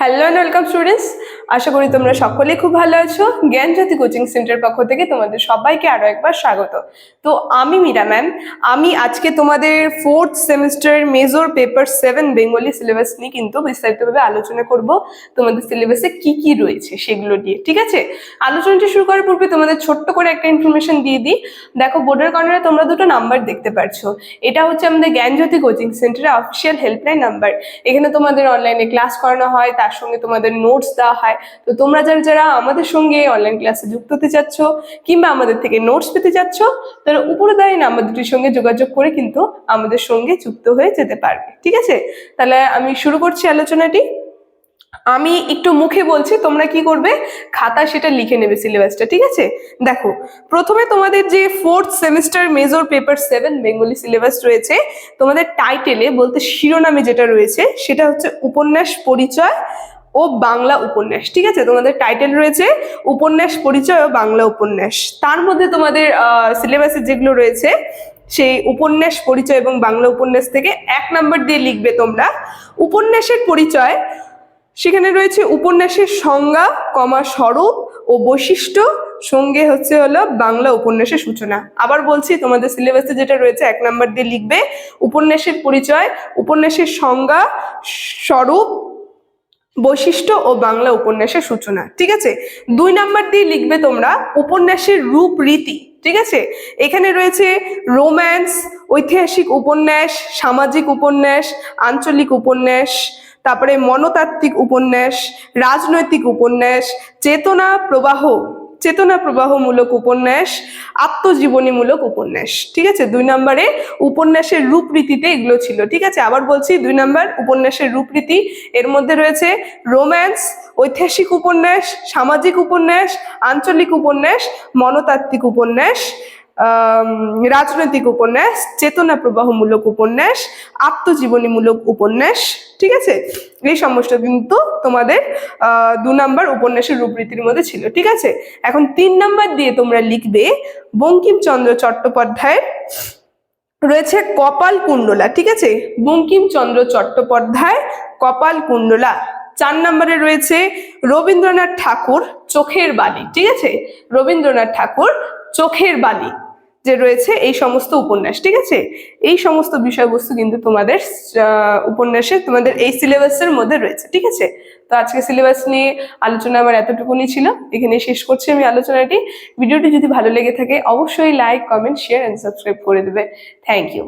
Hello and welcome students আশা করি তোমরা সকলেই খুব ভালো আছো। জ্ঞান জ্যোতি কোচিং সেন্টার পক্ষ থেকে তোমাদের সবাইকে আরও একবার স্বাগত। তো আমি মীরা ম্যাম। আমি আজকে তোমাদের fourth semester major paper seven Bengali syllabus নিয়ে কিন্তু বিস্তারিতভাবে আলোচনা করব। তোমাদের সিলেবাসে কি কি রয়েছে সেগুলো নিয়ে, ঠিক আছে? আলোচনাটি শুরু করার পূর্বে তোমাদের ছোট্ট করে একটা ইনফরমেশন দিয়ে দিই। দেখো বোর্ডের কর্নারে তোমরা দুটো নাম্বার দেখতে পাচ্ছ এটা হচ্ছে আমাদের জ্ঞানজ্যোতি কোচিং সেন্টারের অফিসিয়াল হেল্পলাইন নাম্বার এখানে তোমাদের অনলাইনে ক্লাস করানো হয় সঙ্গে তোমাদের নোটস দেওয়া হয়। তো তোমরা যারা যারা আমাদের সঙ্গে অনলাইন ক্লাসে যুক্ত হতে চাচ্ছ কিংবা আমাদের থেকে নোটস পেতে চাচ্ছ, তারা উপরে দেয় নাম্বার দুটির সঙ্গে যোগাযোগ করে কিন্তু আমাদের সঙ্গে যুক্ত হয়ে যেতে পারবে। ঠিক আছে? তাহলে আমি শুরু করছি আলোচনাটি। আমি একটু মুখে বলছি, তোমরা কি করবে? খাতা সেটা লিখে নেবে সিলেবাসটা ঠিক আছে? দেখো, প্রথমে তোমাদের যে fourth semester major paper seven Bengali syllabus রয়েছে, তোমাদের টাইটেলে বলতে শিরোনামে যেটা রয়েছে, সেটা হচ্ছে উপন্যাস পরিচয় ও বাংলা উপন্যাস, ঠিক আছে? তোমাদের টাইটেল রয়েছে, উপন্যাস পরিচয় ও বাংলা উপন্যাস। তার মধ্যে তোমাদের সিলেবাসে যেগুলো রয়েছে, সেই উপন্যাস পরিচয় এবং বাংলা উপন্যাস থেকে এক নাম্বার দিয়ে লিখবে তোমরা। উপন্যাসের পরিচয় সেখানে রয়েছে উপন্যাসের সংজ্ঞা, কমা স্বরূপ ও বৈশিষ্ট্য। সঙ্গে হচ্ছে হলো বাংলা উপন্যাসের সূচনা। আবার বলছি, তোমাদের সিলেবাসে যেটা রয়েছে, এক নাম্বার দিয়ে লিখবে, উপন্যাসের পরিচয়, উপন্যাসের সংজ্ঞা, স্বরূপ, বৈশিষ্ট্য ও বাংলা উপন্যাসের সূচনা। ঠিক আছে? দুই নাম্বার দিয়ে লিখবে তোমরা উপন্যাসের রূপ রীতি ঠিক আছে? এখানে রয়েছে রোম্যান্স, ঐতিহাসিক উপন্যাস, সামাজিক উপন্যাস, আঞ্চলিক উপন্যাস তারপরে মনতাত্ত্বিক উপন্যাস, রাজনৈতিক উপন্যাস, চেতনা প্রবাহ, চেতনা প্রবাহমূলক উপন্যাস, আত্মজীবনীমূলক উপন্যাস। ঠিক আছে? দুই নম্বরে উপন্যাসের রূপরীতিতে এগুলো ছিল। ঠিক আছে? আবার বলছি, দুই নম্বর উপন্যাসের রূপরীতি এর মধ্যে রয়েছে রোম্যান্স, ঐতিহাসিক উপন্যাস, সামাজিক উপন্যাস, আঞ্চলিক উপন্যাস, মনতাত্ত্বিক উপন্যাস রাজনৈতিক উপন্যাস, চেতনা প্রবাহমূলক উপন্যাস, আত্মজীবনীমূলক উপন্যাস। ঠিক আছে? এই সমস্ত কিন্তু তোমাদের দু নাম্বার উপন্যাসের রূপরীতির মধ্যে ছিল, ঠিক আছে? এখন তিন নাম্বার দিয়ে তোমরা লিখবে বঙ্কিমচন্দ্র চট্টোপাধ্যায়ের রয়েছে কপাল কুণ্ডলা, ঠিক আছে? বঙ্কিমচন্দ্র চট্টোপাধ্যায়, কপাল কুণ্ডলা। চার নম্বরে রয়েছে রবীন্দ্রনাথ ঠাকুর, চোখের বালি ঠিক আছে? রবীন্দ্রনাথ ঠাকুর, চোখের বালি যে রয়েছে এই সমস্ত উপন্যাস, ঠিক আছে? এই সমস্ত বিষয়বস্তু কিন্তু তোমাদের উপন্যাসে তোমাদের এই সিলেবাসের মধ্যে রয়েছে, ঠিক আছে? তো আজকে সিলেবাস নিয়ে আলোচনা আমার এতটুকুনি ছিল। এখানে শেষ করছি আমি আলোচনাটি। ভিডিওটি যদি ভালো লেগে থাকে, অবশ্যই like comment share and subscribe করে দেবে। Thank you